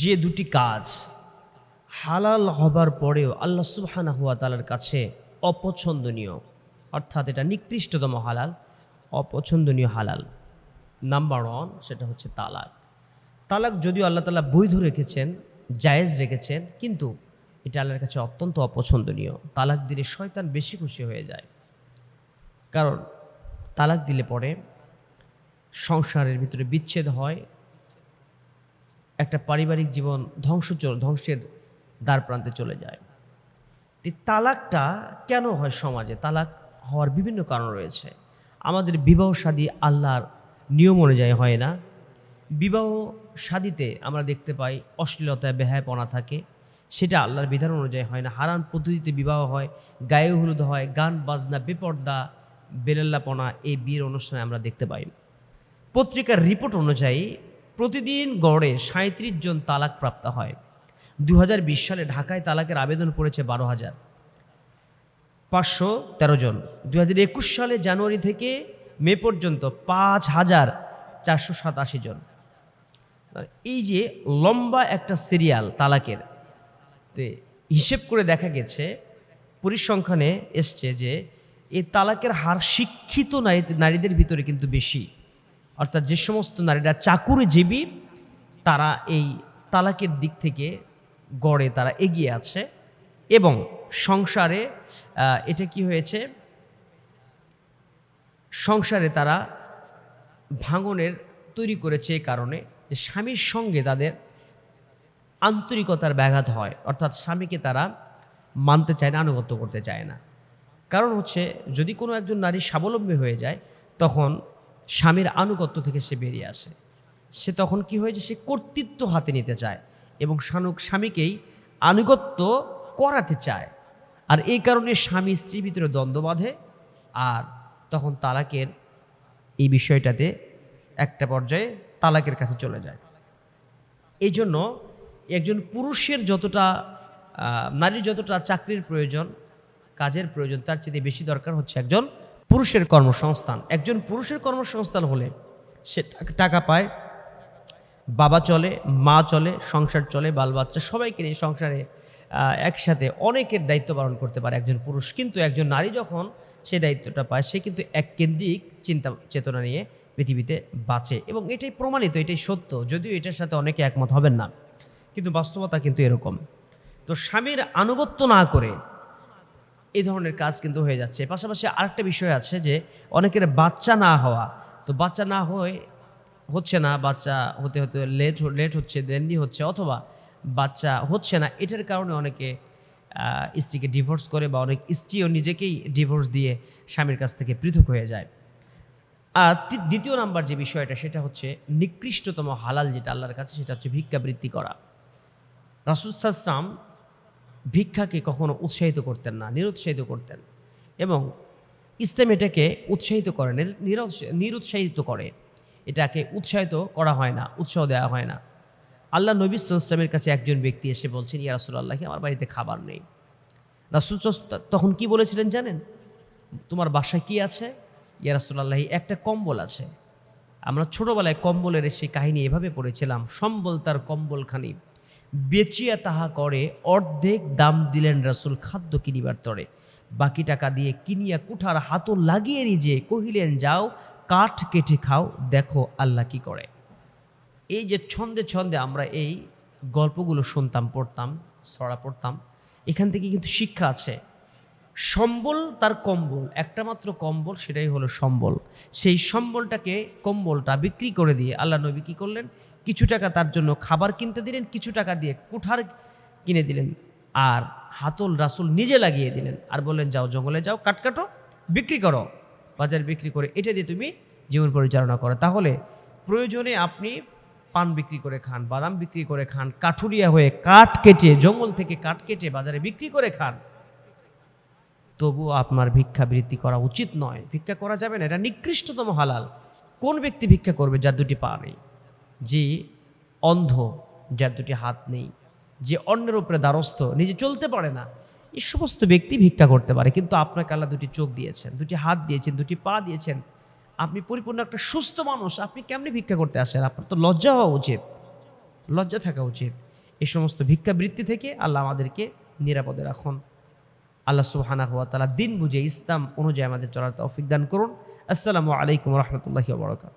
যে দুটি কাজ হালাল হবার পরেও আল্লাহ সুবহানা হুয়া তালার কাছে অপছন্দনীয়। অর্থাৎ এটা নিকৃষ্টতম হালাল, অপছন্দনীয় হালাল। নাম্বার ওয়ান সেটা হচ্ছে তালাক। তালাক যদিও আল্লাহ তালা বৈধ রেখেছেন, জায়েজ রেখেছেন, কিন্তু এটা আল্লাহর কাছে অত্যন্ত অপছন্দনীয়। তালাক দিলে শয়তান বেশি খুশি হয়ে যায়। কারণ তালাক দিলে পরে সংসারের ভিতরে বিচ্ছেদ হয় একটা পারিবারিক জীবন ধ্বংস ধ্বংসের দ্বার প্রান্তে চলে যায়। তো তালাকটা কেন হয় সমাজে? তালাক হওয়ার বিভিন্ন কারণ রয়েছে। আমাদের বিবাহ শাদী আল্লাহর নিয়ম অনুযায়ী হয় না। বিবাহ শাদীতে আমরা দেখতে পাই অশ্লীলতায় বেহায়পনা থাকে। সেটা আল্লাহর বিধান অনুযায়ী হয় না। হারান পদ্ধতিতে বিবাহ হয় গায়ে হলুদ হয়, গান, বাজনা, বেপর্দা বেরেল্লাপনা এই বিয়ের অনুষ্ঠানে আমরা দেখতে পাই। পত্রিকার রিপোর্ট অনুযায়ী প্রতিদিন গড়ে সাঁত্রিশ জন তালাক প্রাপ্ত হয়। দু বিশ সালে ঢাকায় তালাকের আবেদন করেছে বারো হাজার। পাঁচশো তেরো জন। দু হাজার একুশ সালে জানুয়ারি থেকে মে পর্যন্ত পাঁচ হাজার চারশো সাতাশি জন। এই যে লম্বা একটা সিরিয়াল তালাকের, তে হিসেব করে দেখা গেছে, পরিসংখ্যানে এসছে যে এই তালাকের হার শিক্ষিত নারী নারীদের ভিতরে কিন্তু বেশি। অর্থাৎ যে সমস্ত নারীরা চাকুরিজীবী, তারা এই তালাকের দিক থেকে গড়ে তারা এগিয়ে আছে এবং সংসারে এটা কি হয়েছে? সংসারে তারা ভাঙনের তৈরি করেছে এ কারণে যে স্বামীর সঙ্গে তাদের আন্তরিকতার ব্যাঘাত হয়। অর্থাৎ স্বামীকে তারা মানতে চায় না, আনুগত্য করতে চায় না। কারণ হচ্ছে, যদি কোনো একজন নারী স্বাবলম্বী হয়ে যায়, তখন স্বামীর আনুগত্য থেকে সে বেরিয়ে আসে। সে তখন কি হয়েছে সে কর্তৃত্ব হাতে নিতে চায় এবং শানুক স্বামীকেই আনুগত্য করাতে চায়। আর এই কারণে স্বামী স্ত্রীর ভিতরে দ্বন্দ্ব বাঁধে আর তখন তালাকের এই বিষয়টাতে একটা পর্যায়ে তালাকের কাছে চলে যায়। এই জন্য একজন পুরুষের যতটা নারীর যতটা চাকরির প্রয়োজন, কাজের প্রয়োজন, তার চেয়ে বেশি দরকার হচ্ছে একজন পুরুষের কর্মসংস্থান। একজন পুরুষের কর্মসংস্থান হলে সে টাকা- পায়, বাবা চলে, মা চলে, সংসার চলে বাল বাচ্চা সবাইকে নিয়ে সংসারে একসাথে অনেকের দায়িত্ব পালন করতে পারে একজন পুরুষ। কিন্তু একজন নারী যখন সে দায়িত্বটা পায়, সে কিন্তু এক কেন্দ্রিক চিন্তা, চেতনা নিয়ে পৃথিবীতে বাঁচে। এবং এটাই প্রমাণিত, এটাই সত্য। যদিও এটার সাথে অনেকে একমত হবেন না, কিন্তু বাস্তবতা কিন্তু এরকম। তো স্বামীর আনুগত্য না করে এই ধরনের কাজ কিন্তু হয়ে যাচ্ছে। পাশাপাশি আরেকটা বিষয় আছে যে, অনেকের বাচ্চা না হওয়া, তো বাচ্চা না হয়ে হচ্ছে না, বাচ্চা হতে হতে লেট লেট হচ্ছে লেন্দি হচ্ছে, অথবা বাচ্চা হচ্ছে না, এটার কারণে অনেকে স্ত্রীকে ডিভোর্স করে বা অনেক স্ত্রীও নিজেকেই ডিভোর্স দিয়ে স্বামীর কাছ থেকে পৃথক হয়ে যায়। আর দ্বিতীয় নাম্বার যে বিষয়টা, সেটা হচ্ছে নিকৃষ্টতম হালাল যেটা আল্লাহর কাছে, সেটা হচ্ছে ভিক্ষাবৃত্তি করা। রাসুসাল্লাম ভিক্ষাকে কখনো উৎসাহিত করতেন না, নিরুৎসাহিত করতেন এবং ইসলাম এটাকে উৎসাহিত করে নিরুৎসাহিত করে। এটাকে উৎসাহিত করা হয় না, উৎসাহ দেওয়া হয় না। আল্লাহ নবী সাল্লামের কাছে একজন ব্যক্তি এসে বলছেন, ইয়া রাসুল আল্লাহি আমার বাড়িতে খাবার নেই। রাসুল তখন কি বলেছিলেন জানেন? তোমার বাসায় কি আছে? ইয়া রাসুলাল্লাহি, একটা কম্বল আছে। আমরা ছোটোবেলায় কম্বলের সেই কাহিনী এভাবে পড়েছিলাম, সম্বল তার কম্বলখানি। বেচিয়া তাহা করে, অর্ধেক দাম দিলেন রাসুল খাদ্য কিনিবার তরে। বাকি টাকা দিয়ে কিনিয়া কুঠার হাতও লাগিয়ে নিজে কহিলেন, যাও, কাঠ কেটে খাও, দেখো আল্লাহ কি করে। এই যে ছন্দে ছন্দে আমরা এই গল্পগুলো শুনতাম, পড়তাম, ছড়া পড়তাম, এখান থেকে কিন্তু শিক্ষা আছে। সম্বল তার কম্বল, একটা মাত্র কম্বল সেটাই হলো সম্বল। সেই সম্বলটাকে কম্বলটা বিক্রি করে দিয়ে আল্লাহ নবী কী করলেন? কিছু টাকা তার জন্য খাবার কিনতে দিলেন, কিছু টাকা দিয়ে কুঠার কিনে দিলেন আর হাতল রাসুল নিজে লাগিয়ে দিলেন আর বললেন, যাও জঙ্গলে যাও, কাট কাটো, বিক্রি করো। বাজারে বিক্রি করে এটা দিয়ে তুমি জীবন পরিচালনা করো। তাহলে প্রয়োজনে আপনি পান বিক্রি করে খান, বাদাম বিক্রি করে খান, কাঠুরিয়া হয়ে কাঠ কেটে, জঙ্গল থেকে কাঠ কেটে বাজারে বিক্রি করে খান। তবুও আপনার ভিক্ষা বৃত্তি করা উচিত নয়। ভিক্ষা করা যাবে না, এটা নিকৃষ্টতম হালাল। কোন ব্যক্তি ভিক্ষা করবে যার দুটি পা নেই? যে অন্ধ, যার দুটি হাত নেই। যে অন্যের উপরে দ্বারস্থ, নিজে চলতে পারে না। এই সমস্ত ব্যক্তি ভিক্ষা করতে পারে, কিন্তু আপনাকে আল্লাহ দুটি চোখ দিয়েছেন, দুটি হাত দিয়েছেন, দুটি পা দিয়েছেন। আপনি পরিপূর্ণ একটা সুস্থ মানুষ, আপনি কেমনি ভিক্ষা করতে আসেন? আপনার তো লজ্জা হওয়া উচিত। লজ্জা থাকা উচিত। এই সমস্ত ভিক্ষাবৃত্তি থেকে আল্লাহ আমাদেরকে নিরাপদে রাখুন। আল্লাহ সুবহানাহ ওয়া তাআলা দিন বুঝে ইসলাম অনুযায়ী আমাদের চলার তৌফিক দান করুন। আসসালামু আলাইকুম রহমতুল্লাহি বরকাত